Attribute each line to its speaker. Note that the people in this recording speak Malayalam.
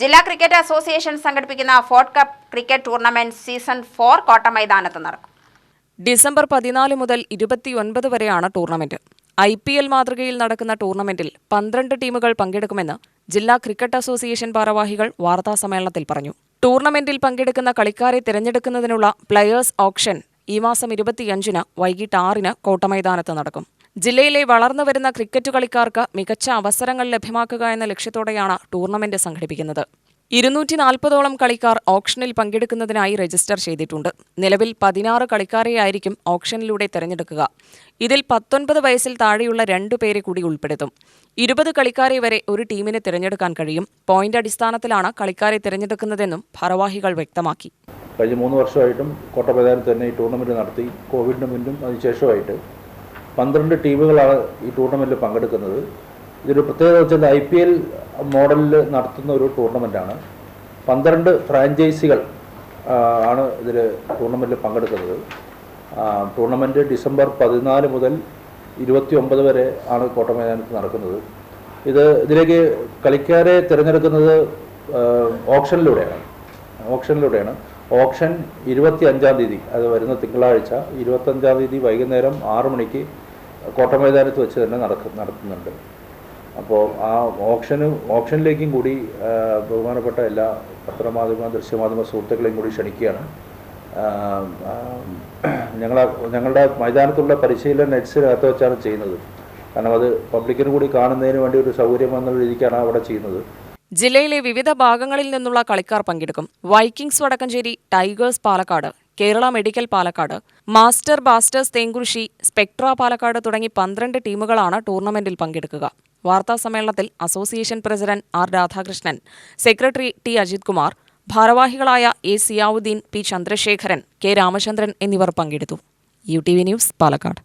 Speaker 1: ജില്ലാ ക്രിക്കറ്റ് അസോസിയേഷൻ സംഘടിപ്പിക്കുന്ന fort cup cricket tournament season four കോട്ട മൈതാനത്ത് നടക്കും.
Speaker 2: ഡിസംബർ പതിനാല് മുതൽ ഇരുപത്തിയൊൻപത് വരെയാണ് ടൂർണമെന്റ്. ഐ പി എൽ മാതൃകയിൽ നടക്കുന്ന ടൂർണമെന്റിൽ പന്ത്രണ്ട് ടീമുകൾ പങ്കെടുക്കുമെന്ന് ജില്ലാ ക്രിക്കറ്റ് അസോസിയേഷൻ ഭാരവാഹികൾ വാർത്താസമ്മേളനത്തിൽ പറഞ്ഞു. ടൂർണമെന്റിൽ പങ്കെടുക്കുന്ന കളിക്കാരെ തിരഞ്ഞെടുക്കുന്നതിനുള്ള പ്ലെയേഴ്സ് ഓപ്ഷൻ ഈ മാസം ഇരുപത്തിയഞ്ചിന് വൈകിട്ട് ആറിന് കോട്ടമൈതാനത്ത് നടക്കും. ജില്ലയിലെ വളർന്നുവരുന്ന ക്രിക്കറ്റ് കളിക്കാർക്ക് മികച്ച അവസരങ്ങൾ ലഭ്യമാക്കുക എന്ന ലക്ഷ്യത്തോടെയാണ് ടൂർണമെന്റ് സംഘടിപ്പിക്കുന്നത്. ഇരുന്നൂറ്റി നാൽപ്പതോളം കളിക്കാർ ഓപ്ഷനിൽ പങ്കെടുക്കുന്നതിനായി രജിസ്റ്റർ ചെയ്തിട്ടുണ്ട്. നിലവിൽ പതിനാറ് കളിക്കാരെയായിരിക്കും ഓപ്ഷനിലൂടെ തെരഞ്ഞെടുക്കുക. ഇതിൽ പത്തൊൻപത് വയസ്സിൽ താഴെയുള്ള രണ്ടു പേരെ കൂടി ഉൾപ്പെടുത്തും. ഇരുപത് കളിക്കാരെ വരെ ഒരു ടീമിനെ തിരഞ്ഞെടുക്കാൻ കഴിയും. പോയിന്റ് അടിസ്ഥാനത്തിലാണ് കളിക്കാരെ തിരഞ്ഞെടുക്കുന്നതെന്നും ഭാരവാഹികൾ വ്യക്തമാക്കി.
Speaker 3: കഴിഞ്ഞ മൂന്ന് വർഷമായിട്ടും കോട്ടമൈതാനത്ത് തന്നെ ഈ ടൂർണമെന്റ് നടത്തി. കോവിഡിന് മുന്നും അതിനുശേഷമായിട്ട് പന്ത്രണ്ട് ടീമുകളാണ് ഈ ടൂർണമെന്റിൽ പങ്കെടുക്കുന്നത്. ഇതൊരു പ്രത്യേകത വെച്ചാൽ ഐ പി എൽ മോഡലിൽ നടത്തുന്ന ഒരു ടൂർണമെന്റാണ് പന്ത്രണ്ട് ഫ്രാഞ്ചൈസികൾ ആണ് ഇതിൽ ടൂർണമെന്റിൽ പങ്കെടുക്കുന്നത്. ടൂർണമെന്റ് ഡിസംബർ പതിനാല് മുതൽ ഇരുപത്തി ഒമ്പത് വരെ ആണ് കോട്ടമൈതാനത്ത് നടക്കുന്നത്. ഇത് ഇതിലേക്ക് കളിക്കാരെ തിരഞ്ഞെടുക്കുന്നത് ഓപ്ഷനിലൂടെയാണ്. ഓപ്ഷനിലൂടെയാണ്. ഓപ്ഷൻ ഇരുപത്തി അഞ്ചാം തീയതി അത് വരുന്ന തിങ്കളാഴ്ച ഇരുപത്തഞ്ചാം തീയതി വൈകുന്നേരം ആറ് മണിക്ക് കോട്ടമൈതാനത്ത് വെച്ച് തന്നെ നടക്ക നടത്തുന്നുണ്ട്. അപ്പോൾ ആ ഓപ്ഷന് ഓപ്ഷനിലേക്കും കൂടി ബഹുമാനപ്പെട്ട എല്ലാ പത്രമാധ്യമ ദൃശ്യമാധ്യമ സുഹൃത്തുക്കളെയും കൂടി ക്ഷണിക്കുകയാണ്. ഞങ്ങൾ ഞങ്ങളുടെ മൈതാനത്തുള്ള പരിശീലന നെറ്റ്സിനകത്ത് വെച്ചാണ് ചെയ്യുന്നത്. കാരണം അത് പബ്ലിക്കിന് കൂടി കാണുന്നതിന് വേണ്ടി ഒരു സൗകര്യം എന്നുള്ള രീതിക്കാണ് അവിടെ ചെയ്യുന്നത്.
Speaker 2: ജില്ലയിലെ വിവിധ ഭാഗങ്ങളിൽ നിന്നുള്ള കളിക്കാർ പങ്കെടുക്കും. Vikings Vadakkanchery tigers Palakkad. Kerala medical Palakkad master blasters Thenkurissi spectra Palakkad തുടങ്ങി പന്ത്രണ്ട് ടീമുകളാണ് ടൂർണമെന്റിൽ പങ്കെടുക്കുക. വാർത്താ സമ്മേളനത്തിൽ association president R Radhakrishnan secretary T Ajith Kumar ഭാരവാഹികളായ A Ziyauddin P Chandrasekharan K Ramachandran എന്നിവർ പങ്കെടുത്തു. U T V news Palakkad.